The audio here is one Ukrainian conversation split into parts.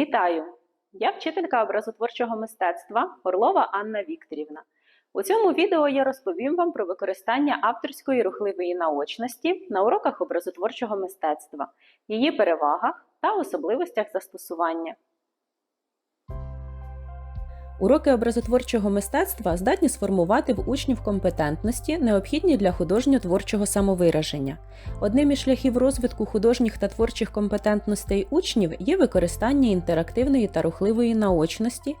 Вітаю! Я вчителька образотворчого мистецтва Орлова Анна Вікторівна. У цьому відео я розповім вам про використання авторської рухливої наочності на уроках образотворчого мистецтва, її перевагах та особливостях застосування. Уроки образотворчого мистецтва здатні сформувати в учнів компетентності, необхідні для художньо-творчого самовираження. Одним із шляхів розвитку художніх та творчих компетентностей учнів є використання інтерактивної та рухливої наочності,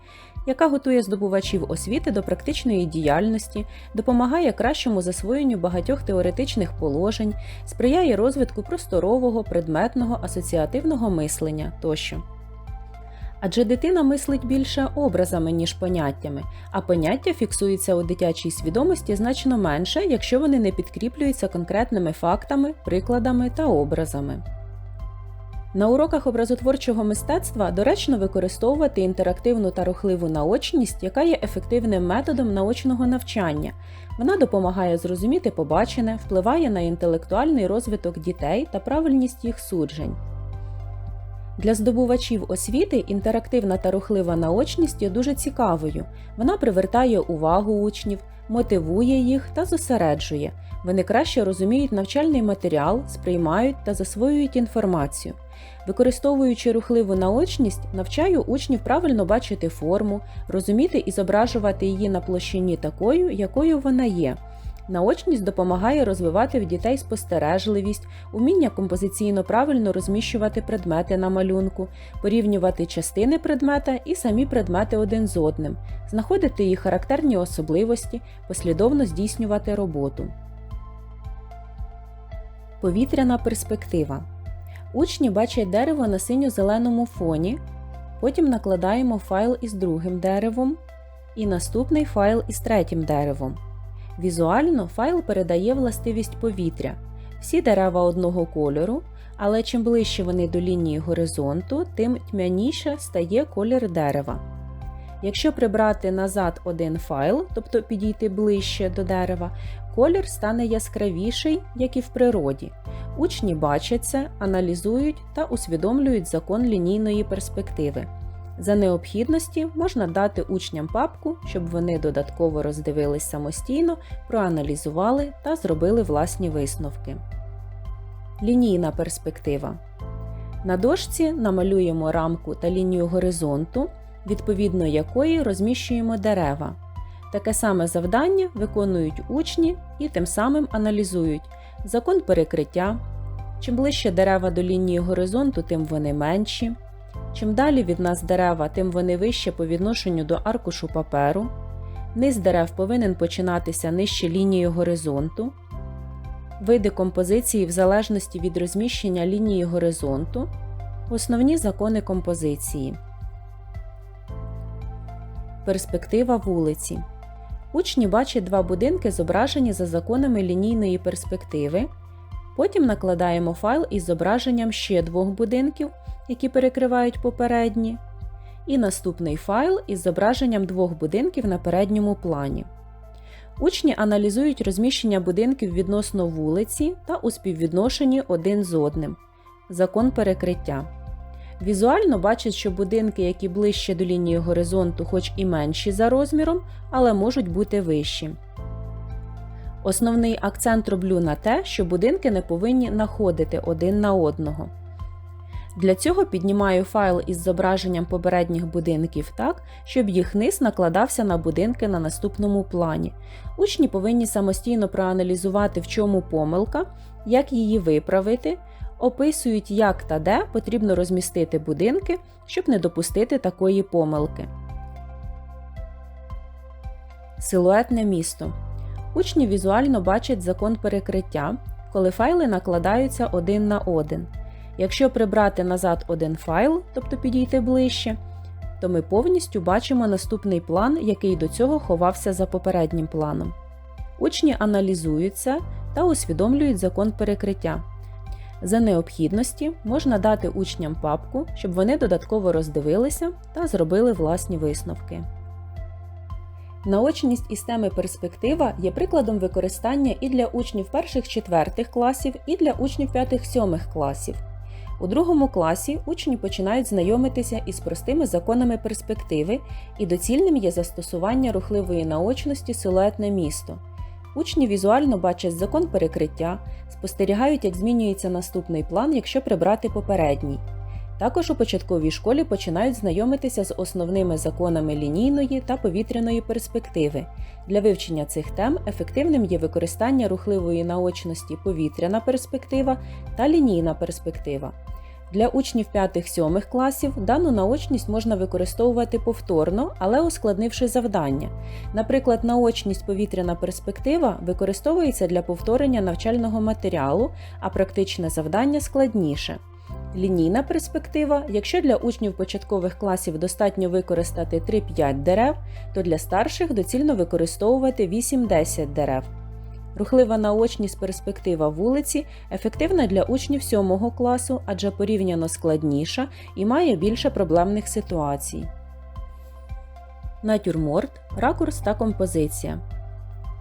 яка готує здобувачів освіти до практичної діяльності, допомагає кращому засвоєнню багатьох теоретичних положень, сприяє розвитку просторового, предметного, асоціативного мислення тощо. Адже дитина мислить більше образами, ніж поняттями, а поняття фіксуються у дитячій свідомості значно менше, якщо вони не підкріплюються конкретними фактами, прикладами та образами. На уроках образотворчого мистецтва доречно використовувати інтерактивну та рухливу наочність, яка є ефективним методом наочного навчання. Вона допомагає зрозуміти побачене, впливає на інтелектуальний розвиток дітей та правильність їх суджень. Для здобувачів освіти інтерактивна та рухлива наочність є дуже цікавою. Вона привертає увагу учнів, мотивує їх та зосереджує. Вони краще розуміють навчальний матеріал, сприймають та засвоюють інформацію. Використовуючи рухливу наочність, навчаю учнів правильно бачити форму, розуміти і зображувати її на площині такою, якою вона є. Наочність допомагає розвивати в дітей спостережливість, уміння композиційно правильно розміщувати предмети на малюнку, порівнювати частини предмета і самі предмети один з одним, знаходити їх характерні особливості, послідовно здійснювати роботу. Повітряна перспектива. Учні бачать дерево на синьо-зеленому фоні, потім накладаємо файл із другим деревом і наступний файл із третім деревом. Візуально файл передає властивість повітря. Всі дерева одного кольору, але чим ближче вони до лінії горизонту, тим тьмяніше стає колір дерева. Якщо прибрати назад один файл, тобто підійти ближче до дерева, колір стане яскравіший, як і в природі. Учні бачать це, аналізують та усвідомлюють закон лінійної перспективи. За необхідності можна дати учням папку, щоб вони додатково роздивились самостійно, проаналізували та зробили власні висновки. Лінійна перспектива. На дошці намалюємо рамку та лінію горизонту, відповідно якої розміщуємо дерева. Таке саме завдання виконують учні і тим самим аналізують закон перекриття. Чим ближче дерева до лінії горизонту, тим вони менші. Чим далі від нас дерева, тим вони вище по відношенню до аркушу паперу. Низ дерев повинен починатися нижче лінії горизонту. Види композиції в залежності від розміщення лінії горизонту. Основні закони композиції. Перспектива вулиці. Учні бачать два будинки, зображені за законами лінійної перспективи. Потім накладаємо файл із зображенням ще двох будинків, які перекривають попередні, і наступний файл із зображенням двох будинків на передньому плані. Учні аналізують розміщення будинків відносно вулиці та у співвідношенні один з одним. Закон перекриття. Візуально бачать, що будинки, які ближче до лінії горизонту, хоч і менші за розміром, але можуть бути вищі. Основний акцент роблю на те, що будинки не повинні находити один на одного. Для цього піднімаю файл із зображенням попередніх будинків так, щоб їх низ накладався на будинки на наступному плані. Учні повинні самостійно проаналізувати, в чому помилка, як її виправити, описують, як та де потрібно розмістити будинки, щоб не допустити такої помилки. Силуетне місто. Учні візуально бачать закон перекриття, коли файли накладаються один на один. Якщо прибрати назад один файл, тобто підійти ближче, то ми повністю бачимо наступний план, який до цього ховався за попереднім планом. Учні аналізуються та усвідомлюють закон перекриття. За необхідності можна дати учням папку, щоб вони додатково роздивилися та зробили власні висновки. Наочність із теми перспектива є прикладом використання і для учнів перших-четвертих класів, і для учнів 5-7 класів. У другому класі учні починають знайомитися із простими законами перспективи і доцільним є застосування рухливої наочності силуетне місто. Учні візуально бачать закон перекриття, спостерігають, як змінюється наступний план, якщо прибрати попередній. Також у початковій школі починають знайомитися з основними законами лінійної та повітряної перспективи. Для вивчення цих тем ефективним є використання рухливої наочності повітряна перспектива та лінійна перспектива. Для учнів 5-7 класів дану наочність можна використовувати повторно, але ускладнивши завдання. Наприклад, наочність повітряна перспектива використовується для повторення навчального матеріалу, а практичне завдання складніше. Лінійна перспектива, якщо для учнів початкових класів достатньо використати 3-5 дерев, то для старших доцільно використовувати 8-10 дерев. Рухлива наочність перспектива вулиці ефективна для учнів 7 класу, адже порівняно складніша і має більше проблемних ситуацій. Натюрморт, ракурс та композиція.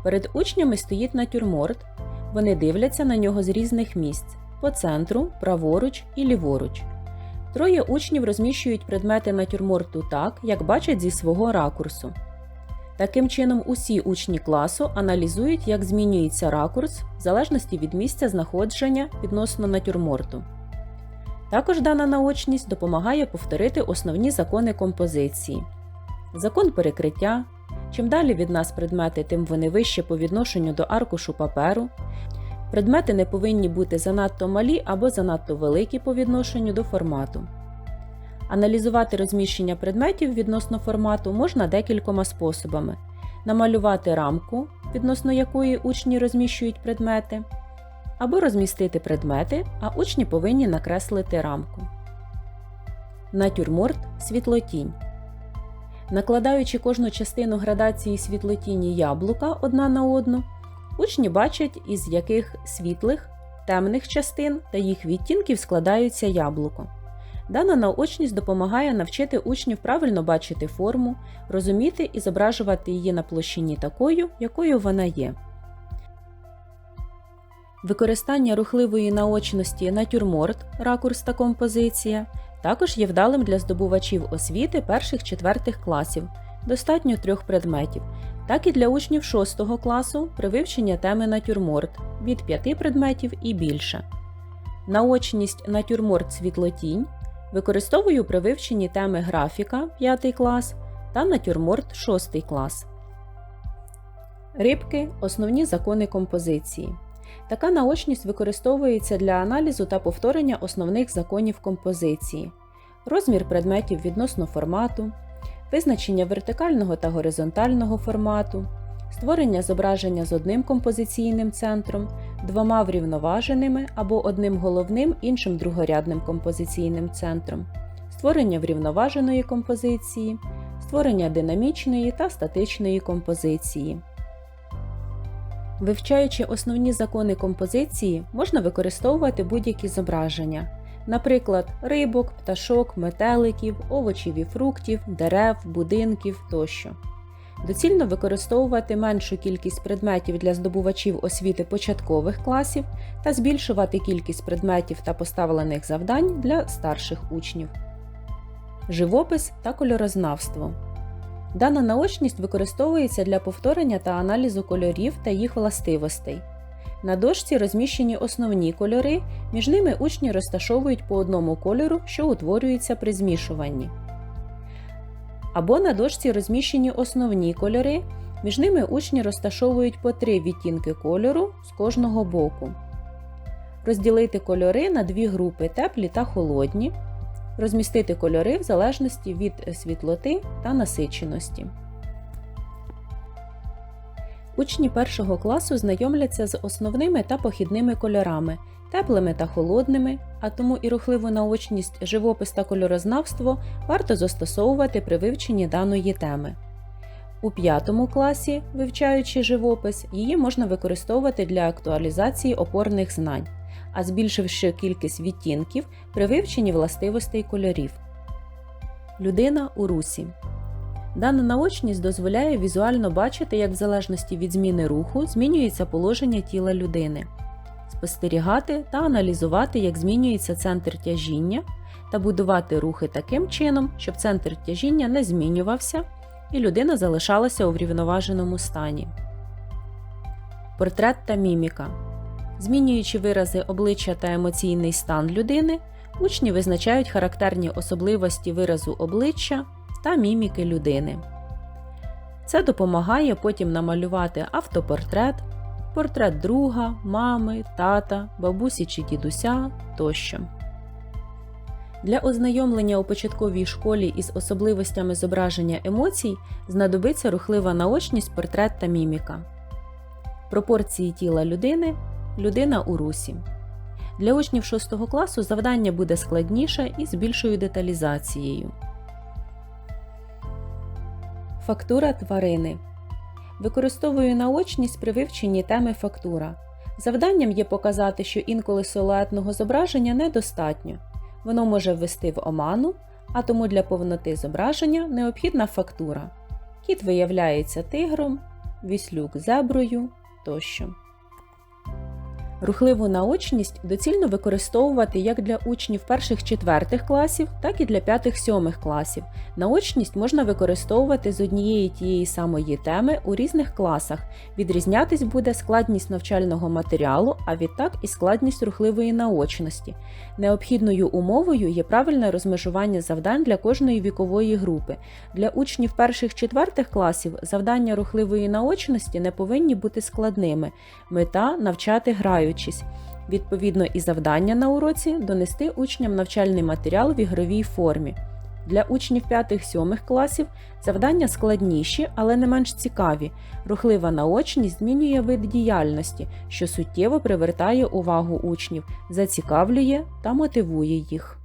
Перед учнями стоїть натюрморт. Вони дивляться на нього з різних місць по центру, праворуч і ліворуч. Троє учнів розміщують предмети натюрморту так, як бачать зі свого ракурсу. Таким чином, усі учні класу аналізують, як змінюється ракурс в залежності від місця знаходження відносно натюрморту. Також дана наочність допомагає повторити основні закони композиції. Закон перекриття. Чим далі від нас предмети, тим вони вище по відношенню до аркушу паперу. Предмети не повинні бути занадто малі або занадто великі по відношенню до формату. Аналізувати розміщення предметів відносно формату можна декількома способами: намалювати рамку, відносно якої учні розміщують предмети, або розмістити предмети, а учні повинні накреслити рамку. Натюрморт світлотінь. Накладаючи кожну частину градації світлотіні яблука одна на одну, учні бачать, із яких світлих, темних частин та їх відтінків складаються яблуко. Дана наочність допомагає навчити учнів правильно бачити форму, розуміти і зображувати її на площині такою, якою вона є. Використання рухливої наочності натюрморт, ракурс та композиція також є вдалим для здобувачів освіти перших-четвертих класів, достатньо трьох предметів, так і для учнів 6 класу при вивченні теми натюрморт від 5 предметів і більше. Наочність натюрморт світлотінь використовую при вивченні теми графіка 5 клас та натюрморт 6 клас. Рибки основні закони композиції. Така наочність використовується для аналізу та повторення основних законів композиції, розмір предметів відносно формату, визначення вертикального та горизонтального формату, створення зображення з одним композиційним центром, двома врівноваженими або одним головним іншим другорядним композиційним центром, створення врівноваженої композиції, створення динамічної та статичної композиції. Вивчаючи основні закони композиції, можна використовувати будь-які зображення, наприклад, рибок, пташок, метеликів, овочів і фруктів, дерев, будинків тощо. Доцільно використовувати меншу кількість предметів для здобувачів освіти початкових класів та збільшувати кількість предметів та поставлених завдань для старших учнів. Живопис та кольорознавство. Дана наочність використовується для повторення та аналізу кольорів та їх властивостей. На дошці розміщені основні кольори, між ними учні розташовують по одному кольору, що утворюється при змішуванні. Або на дошці розміщені основні кольори, між ними учні розташовують по три відтінки кольору з кожного боку. Розділити кольори на дві групи теплі та холодні. Розмістити кольори в залежності від світлоти та насиченості. Учні першого класу знайомляться з основними та похідними кольорами, теплими та холодними, а тому і рухливу наочність, живопис та кольорознавство варто застосовувати при вивченні даної теми. У п'ятому класі, вивчаючи живопис, її можна використовувати для актуалізації опорних знань, а збільшивши кількість відтінків при вивченні властивостей кольорів. Людина у русі Дана наочність дозволяє візуально бачити, як в залежності від зміни руху змінюється положення тіла людини. спостерігати та аналізувати, як змінюється центр тяжіння, та будувати рухи таким чином, щоб центр тяжіння не змінювався і людина залишалася у врівноваженому стані. Портрет та міміка. Змінюючи вирази обличчя та емоційний стан людини, учні визначають характерні особливості виразу обличчя та міміки людини. Це допомагає потім намалювати автопортрет, портрет друга, мами, тата, бабусі чи дідуся тощо. Для ознайомлення у початковій школі із особливостями зображення емоцій знадобиться рухлива наочність, портрет та міміка. Пропорції тіла людини людина у русі. Для учнів 6 класу завдання буде складніше і з більшою деталізацією. Фактура тварини. Використовую наочність при вивченні теми фактура. Завданням є показати, що інколи силуетного зображення недостатньо. Воно може ввести в оману, а тому для повноти зображення необхідна фактура. Кіт виявляється тигром, віслюк зеброю тощо. Рухливу наочність доцільно використовувати як для учнів перших-четвертих класів, так і для п'ятих-сьомих класів. Наочність можна використовувати з однієї тієї самої теми у різних класах. Відрізнятись буде складність навчального матеріалу, а відтак і складність рухливої наочності. Необхідною умовою є правильне розмежування завдань для кожної вікової групи. Для учнів перших-четвертих класів завдання рухливої наочності не повинні бути складними. Мета навчати граючись. Відповідно, і завдання на уроці донести учням навчальний матеріал в ігровій формі. Для учнів 5-7 класів завдання складніші, але не менш цікаві. Рухлива наочність змінює вид діяльності, що суттєво привертає увагу учнів, зацікавлює та мотивує їх.